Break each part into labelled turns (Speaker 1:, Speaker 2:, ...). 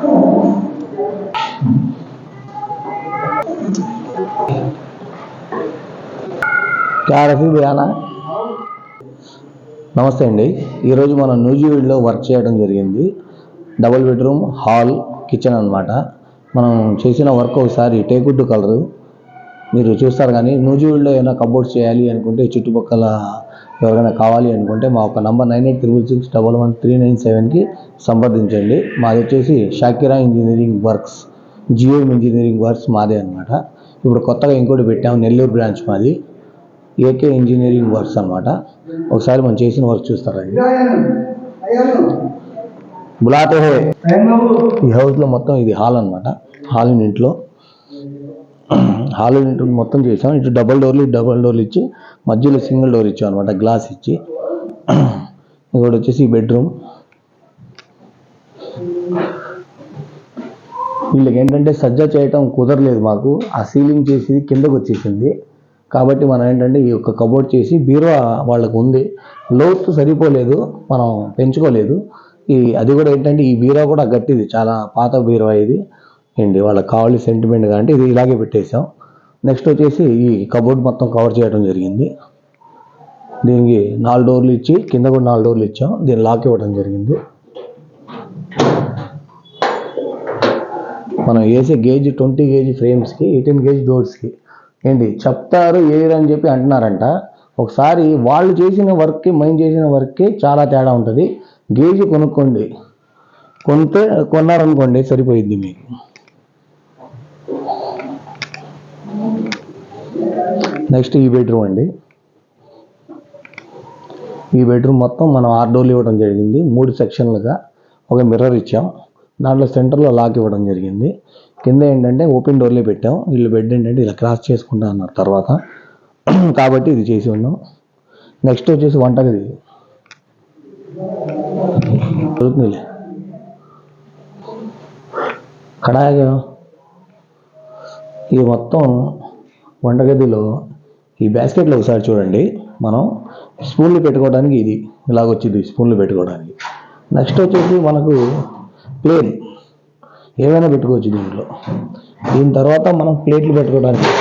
Speaker 1: క్యా రఫీ నమస్తే అండి. ఈరోజు మనం న్యూజివీడ్లో వర్క్ చేయడం జరిగింది. డబుల్ బెడ్రూమ్ హాల్ కిచెన్ అనమాట మనం చేసిన వర్క్ ఒకసారి టేకుడ్డు కలరు. మీరు చూస్తారు కానీ నూజివీడులో ఏమైనా కబోర్డ్స్ చేయాలి అనుకుంటే చుట్టుపక్కల ఎవరైనా కావాలి అనుకుంటే మా ఒక number nine eight triple six double one three nine సెవెన్కి సంప్రదించండి. మాది వచ్చేసి Shakira engineering works Jio engineering works మాదే అనమాట ఇప్పుడు కొత్తగా ఇంకోటి పెట్టాము నెల్లూరు బ్రాంచ్ మాది. ఏకే ఇంజనీరింగ్ వర్క్స్ అనమాట ఒకసారి మనం చేసిన వర్క్ చూస్తారండి బులాతే హే. ఈ హౌస్లో మొత్తం ఇది హాల్ అనమాట హాల్ ఇంట్లో హాల్ మొత్తం చేసాం. ఇటు డబల్ డోర్లు ఇటు డబల్ డోర్లు ఇచ్చి మధ్యలో సింగిల్ డోర్ ఇచ్చాం అనమాట గ్లాస్ ఇచ్చి. ఇక్కడ వచ్చేసి బెడ్రూమ్ వీళ్ళకి ఏంటంటే సజ్జ చేయటం కుదరలేదు మాకు. ఆ సీలింగ్ చేసి కిందకు వచ్చేసింది. కాబట్టి మనం ఏంటంటే ఈ యొక్క కబోర్డ్ చేసి బీరువా వాళ్ళకు ఉంది. లోతు సరిపోలేదు మనం పెంచుకోలేదు. ఈ అది కూడా ఏంటంటే ఈ బీరువా కూడా గట్టిది చాలా పాత బీరువా ఇది. ఏంటి వాళ్ళకి కావాలి సెంటిమెంట్ అంటే ఇది ఇలాగే పెట్టేసాం నెక్స్ట్ వచ్చేసి ఈ కబోర్డ్ మొత్తం కవర్ చేయడం జరిగింది. దీనికి నాలుగు డోర్లు ఇచ్చి కింద కూడా నాలుగు డోర్లు ఇచ్చాం. దీన్ని లాక్ ఇవ్వడం జరిగింది. మనం వేసే గేజ్ ట్వంటీ గేజ్ ఫ్రేమ్స్కి ఎయిటీన్ గేజ్ డోర్స్కి ఏంటి? చెప్తారు ఏదని అని చెప్పి అంటున్నారంట. ఒకసారి వాళ్ళు చేసిన వర్క్కి మేము చేసిన వర్క్కి చాలా తేడా ఉంటుంది. గేజ్ కొనుక్కోండి. కొంటే కొన్నారనుకోండి సరిపోయింది మీకు. నెక్స్ట్ ఈ బెడ్రూమ్ అండి. ఈ బెడ్రూమ్ మొత్తం మనం ఆరు డోర్లు ఇవ్వడం జరిగింది. మూడు సెక్షన్లుగా ఒక మిర్రర్ ఇచ్చాం. దాంట్లో సెంటర్లో లాక్ ఇవ్వడం జరిగింది. కింద ఏంటంటే ఓపెన్ డోర్లే పెట్టాం. వీళ్ళు బెడ్ ఏంటంటే ఇలా క్రాస్ చేసుకుంటా అన్నారు తర్వాత. కాబట్టి ఇది చేసి ఉన్నాం. నెక్స్ట్ వచ్చేసి వంటగది. దొరుకుతుందిలే కడాయిగా ఇది మొత్తం వంటగదిలో ఈ బ్యాస్కెట్లో ఒకసారి చూడండి. మనం స్పూన్లు పెట్టుకోవడానికి ఇది ఇలాగొచ్చింది స్పూన్లు పెట్టుకోవడానికి. నెక్స్ట్ వచ్చేసి మనకు ప్లేన్. ఏమైనా పెట్టుకోవచ్చు దీంట్లో. దీని తర్వాత మనం ప్లేట్లు పెట్టుకోవడానికి.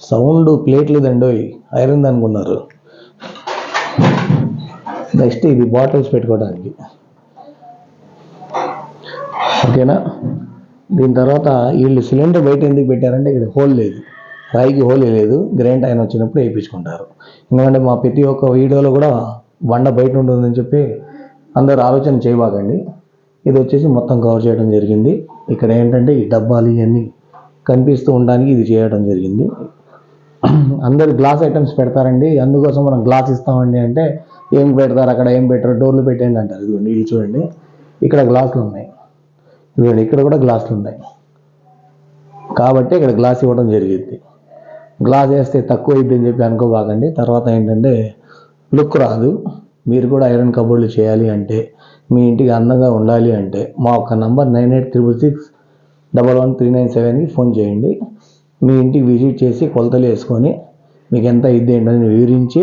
Speaker 1: సౌండ్ ప్లేట్లు దండోయి ఐరన్ అనుకున్నారు. నెక్స్ట్ ఇది బాటిల్స్ పెట్టుకోవడానికి. ఓకేనా? దీని తర్వాత వీళ్ళు సిలిండర్ బయట ఎందుకు పెట్టారంటే ఇక్కడ హోల్ లేదు. రాయికి హోల్ లేదు. గ్రైండ్ ఆయన వచ్చినప్పుడు వేయించుకుంటారు. ఎందుకంటే మా ప్రతి ఒక్క వీడియోలో కూడా బండ బయట ఉంటుందని చెప్పి అందరు ఆలోచన చేయబాకండి. ఇది వచ్చేసి మొత్తం కవర్ చేయడం జరిగింది. ఇక్కడ ఏంటంటే ఈ డబ్బాలు ఇవన్నీ కనిపిస్తూ ఉండడానికి ఇది చేయడం జరిగింది. అందరు గ్లాస్ ఐటమ్స్ పెడతారండి. అందుకోసం మనం గ్లాస్ ఇస్తామండి అంటే ఏం పెడతారు? అక్కడ ఏం పెట్టారు? డోర్లు పెట్టండి అంటారు. ఇదిగోండి ఇది చూడండి. ఇక్కడ గ్లాసులు ఉన్నాయి. ఇదిగోండి ఇక్కడ కూడా గ్లాసులు ఉన్నాయి. కాబట్టి ఇక్కడ గ్లాస్ ఇవ్వడం జరిగింది. గ్లాస్ వేస్తే తక్కువ అయిద్ది చెప్పి అనుకోబాకండి. తర్వాత ఏంటంటే లుక్ రాదు. మీరు కూడా ఐరన్ కబోర్డ్లు చేయాలి అంటే మీ ఇంటికి అందంగా ఉండాలి అంటే మా ఒక number nine eight triple six double one three nine సెవెన్కి ఫోన్ చేయండి. మీ ఇంటికి విజిట్ చేసి కొలతలు వేసుకొని మీకు ఎంత ఇది ఏంటని వివరించి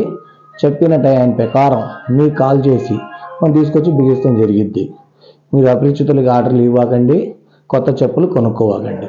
Speaker 1: చెప్పిన టైం ప్రకారం మీకు కాల్ చేసి మనం తీసుకొచ్చి బిగిస్తాం జరిగిద్ది మీరు అపరిచితులకు ఆర్డర్లు ఇవ్వకండి కొత్త చెప్పులు కొనుక్కోవాకండి.